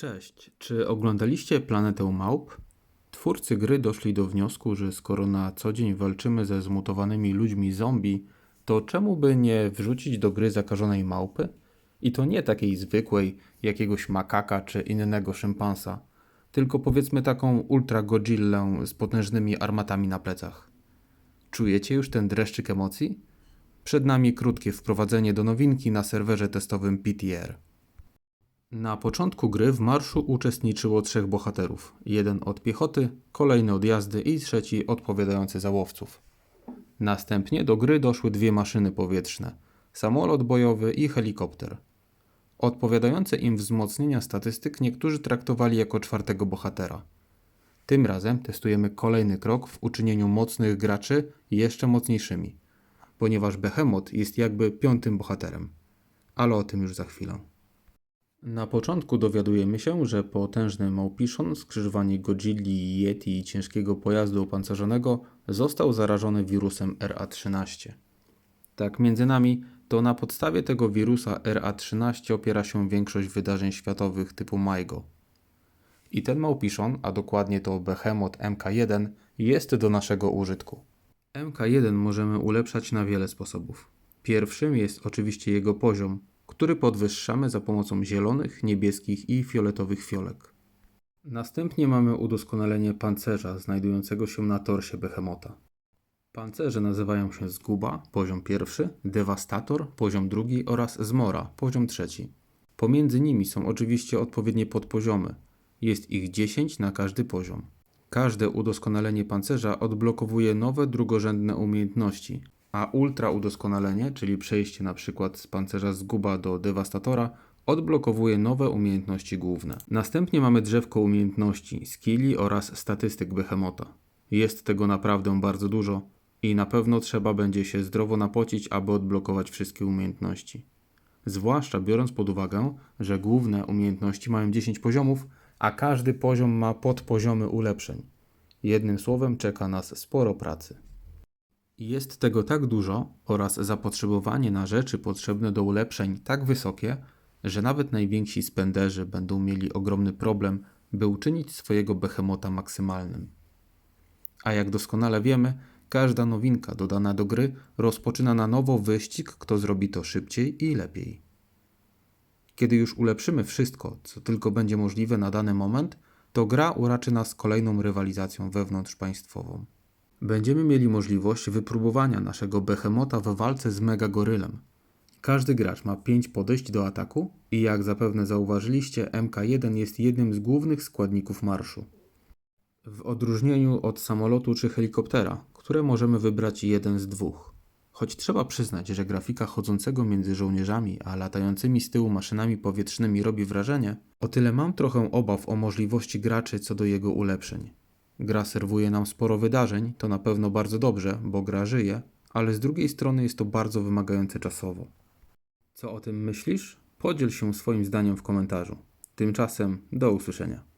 Cześć, czy oglądaliście Planetę Małp? Twórcy gry doszli do wniosku, że skoro na co dzień walczymy ze zmutowanymi ludźmi zombie, to czemu by nie wrzucić do gry zakażonej małpy? I to nie takiej zwykłej, jakiegoś makaka czy innego szympansa, tylko powiedzmy taką ultra Godzillę z potężnymi armatami na plecach. Czujecie już ten dreszczyk emocji? Przed nami krótkie wprowadzenie do nowinki na serwerze testowym PTR. Na początku gry w marszu uczestniczyło trzech bohaterów. Jeden od piechoty, kolejny od jazdy i trzeci odpowiadający za łowców. Następnie do gry doszły dwie maszyny powietrzne: samolot bojowy i helikopter. Odpowiadające im wzmocnienia statystyk niektórzy traktowali jako czwartego bohatera. Tym razem testujemy kolejny krok w uczynieniu mocnych graczy jeszcze mocniejszymi, ponieważ Behemoth jest jakby piątym bohaterem. Ale o tym już za chwilę. Na początku dowiadujemy się, że potężny małpiszon, skrzyżowanie Godzilli, Yeti i ciężkiego pojazdu opancerzonego został zarażony wirusem RA-13. Tak między nami, to na podstawie tego wirusa RA-13 opiera się większość wydarzeń światowych typu MIGO. I ten małpiszon, a dokładnie to Behemoth MK1, jest do naszego użytku. MK1 możemy ulepszać na wiele sposobów. Pierwszym jest oczywiście jego poziom, który podwyższamy za pomocą zielonych, niebieskich i fioletowych fiolek. Następnie mamy udoskonalenie pancerza znajdującego się na torsie Behemota. Pancerze nazywają się Zguba, poziom pierwszy, Devastator, poziom drugi oraz Zmora, poziom trzeci. Pomiędzy nimi są oczywiście odpowiednie podpoziomy. Jest ich 10 na każdy poziom. Każde udoskonalenie pancerza odblokowuje nowe drugorzędne umiejętności, a ultra udoskonalenie, czyli przejście na przykład z pancerza zguba do dewastatora, odblokowuje nowe umiejętności główne. Następnie mamy drzewko umiejętności, skilli oraz statystyk Behemota. Jest tego naprawdę bardzo dużo i na pewno trzeba będzie się zdrowo napocić, aby odblokować wszystkie umiejętności. Zwłaszcza biorąc pod uwagę, że główne umiejętności mają 10 poziomów, a każdy poziom ma podpoziomy ulepszeń. Jednym słowem czeka nas sporo pracy. Jest tego tak dużo oraz zapotrzebowanie na rzeczy potrzebne do ulepszeń tak wysokie, że nawet najwięksi spenderzy będą mieli ogromny problem, by uczynić swojego behemota maksymalnym. A jak doskonale wiemy, każda nowinka dodana do gry rozpoczyna na nowo wyścig, kto zrobi to szybciej i lepiej. Kiedy już ulepszymy wszystko, co tylko będzie możliwe na dany moment, to gra uraczy nas kolejną rywalizacją wewnątrzpaństwową. Będziemy mieli możliwość wypróbowania naszego behemota w walce z megagorylem. Każdy gracz ma 5 podejść do ataku i jak zapewne zauważyliście, MK1 jest jednym z głównych składników marszu. W odróżnieniu od samolotu czy helikoptera, które możemy wybrać jeden z dwóch. Choć trzeba przyznać, że grafika chodzącego między żołnierzami a latającymi z tyłu maszynami powietrznymi robi wrażenie, o tyle mam trochę obaw o możliwości graczy co do jego ulepszeń. Gra serwuje nam sporo wydarzeń, to na pewno bardzo dobrze, bo gra żyje, ale z drugiej strony jest to bardzo wymagające czasowo. Co o tym myślisz? Podziel się swoim zdaniem w komentarzu. Tymczasem do usłyszenia.